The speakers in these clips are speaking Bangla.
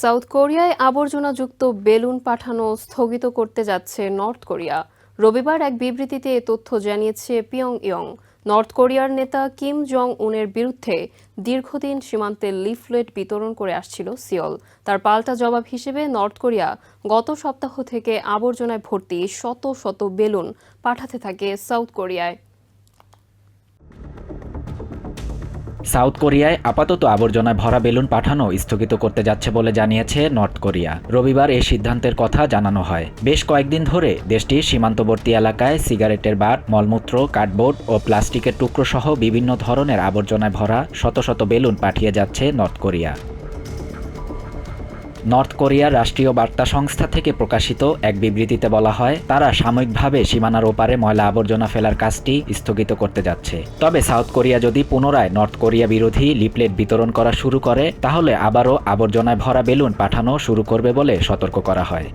সাউথ কোরিয়ায় আবর্জনাযুক্ত বেলুন পাঠানো স্থগিত করতে যাচ্ছে নর্থ কোরিয়া। রবিবার এক বিবৃতিতে এ তথ্য জানিয়েছে পিয়ং ইয়ং নর্থ কোরিয়ার নেতা কিম জং উনের বিরুদ্ধে দীর্ঘদিন সীমান্তে লিফলেট বিতরণ করে আসছিল সিওল। তার পাল্টা জবাব হিসেবে নর্থ কোরিয়া গত সপ্তাহ থেকে আবর্জনায় ভর্তি শত শত বেলুন পাঠাতে থাকে সাউথ কোরিয়ায়। সাউথ কোরিয়ায় আপাতত আবর্জনায় ভরা বেলুন পাঠানো স্থগিত করতে যাচ্ছে বলে জানিয়েছে নর্থ কোরিয়া। রবিবার এই সিদ্ধান্তের কথা জানানো হয়। বেশ কয়েকদিন ধরে দেশটির সীমান্তবর্তী এলাকায় সিগারেটের বাট মলমূত্র, কার্ডবোর্ড ও প্লাস্টিকের টুকরো সহ বিভিন্ন ধরনের আবর্জনায় ভরা শত শত বেলুন পাঠিয়ে যাচ্ছে নর্থ কোরিয়া। নর্থ কোরিয়ার রাষ্ট্রীয় বার্তা সংস্থা থেকে প্রকাশিত এক বিবৃতিতে বলা হয়, তারা সাময়িকভাবে সীমানার ওপারে ময়লা আবর্জনা ফেলার কাজটি স্থগিত করতে যাচ্ছে। তবে সাউথ কোরিয়া যদি পুনরায় নর্থ কোরিয়া বিরোধী লিপলেট বিতরণ করা শুরু করে, তাহলে আবারও আবর্জনায় ভরা বেলুন পাঠানো শুরু করবে বলে সতর্ক করা হয়।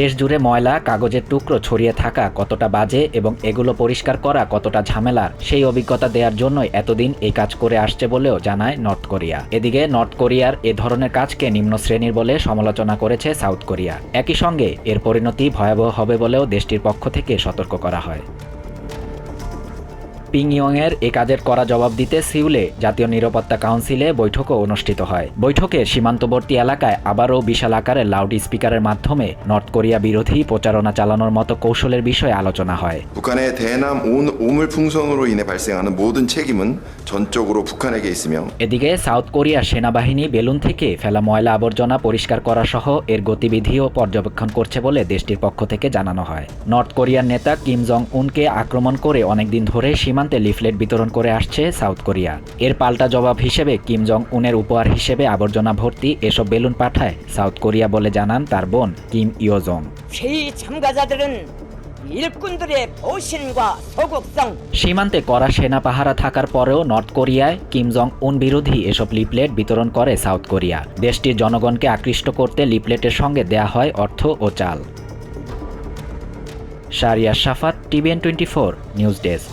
দেশ জুড়ে ময়লা, কাগজের টুকরো ছড়িয়ে থাকা কতটা বাজে এবং এগুলো পরিষ্কার করা কতটা ঝামেলার, সেই অভিজ্ঞতা দেওয়ার জন্যই এতদিন এই কাজ করে আসছে বলেও জানায় নর্থ কোরিয়া। এদিকে নর্থ কোরিয়ার এ ধরনের কাজকে নিম্ন শ্রেণির বলে সমালোচনা করেছে সাউথ কোরিয়া। একই সঙ্গে এর পরিণতি ভয়াবহ হবে বলেও দেশটির পক্ষ থেকে সতর্ক করা হয়। পিংইয়ংয়ের এ কাজের করা জবাব দিতে সিউলে জাতীয় নিরাপত্তা কাউন্সিলে বৈঠকও অনুষ্ঠিত হয় বৈঠকে সীমান্তবর্তী এলাকায় আবারও বিশাল আকারের লাউড স্পিকারের মাধ্যমে নর্থ কোরিয়া বিরোধী প্রচারণা চালানোর মতো কৌশলের বিষয়ে আলোচনা হয় 북한의 대남 온- 우물풍선으로 인해 발생하는 모든 책임은 전적으로 북한에게 있으며 এদিকে সাউথ কোরিয়ার সেনাবাহিনী বেলুন থেকে ফেলা ময়লা আবর্জনা পরিষ্কার করা সহ এর গতিবিধিও পর্যবেক্ষণ করছে বলে দেশটির পক্ষ থেকে জানানো হয় নর্থ কোরিয়ার নেতা কিম জং উনকে আক্রমণ করে অনেকদিন ধরে সীমান্তে লিফলেট বিতরণ করে আসছে সাউথ কোরিয়া। এর পাল্টা জবাব হিসেবে কিম জং উনের উপহার হিসেবে আবর্জনা ভর্তি এসব বেলুন পাঠায় সাউথ কোরিয়া বলে জানান তার বোন কিম ইয়োজং। সীমান্তে করা সেনা পাহারা থাকার পরেও নর্থ কোরিয়ায় কিম জং উন বিরোধী এসব লিপলেট বিতরণ করে সাউথ কোরিয়া। দেশটির জনগণকে আকৃষ্ট করতে লিপলেটের সঙ্গে দেয়া হয় অর্থ ও চাল। Sariya Safat TVN twenty four news desk.